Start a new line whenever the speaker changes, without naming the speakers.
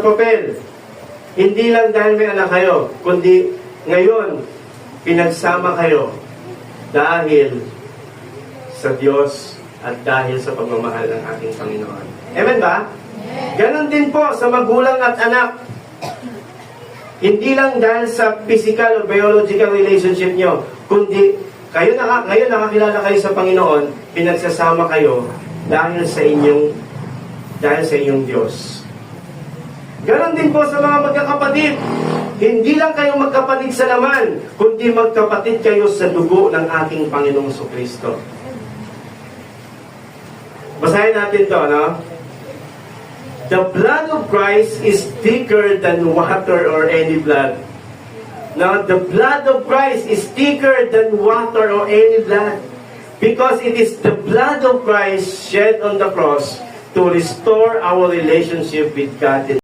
papel. Hindi lang dahil may anak kayo, kundi ngayon, pinagsama kayo dahil sa Diyos at dahil sa pagmamahal ng ating Panginoon. Amen ba? Ganon din po sa magulang at anak. Hindi lang dahil sa physical o biological relationship nyo, kundi kayo na, ngayon nakakilala kayo sa Panginoon, pinagsasama kayo dahil sa inyong dahil sa inyong Diyos. Ganon din po sa mga magkakapatid. Hindi lang kayo magkapatid sa laman, kundi magkapatid kayo sa dugo ng ating Panginoong Kristo. Basahin natin to, no? The blood of Christ is thicker than water or any blood. Now, the blood of Christ is thicker than water or any blood. Because it is the blood of Christ shed on the cross to restore our relationship with God.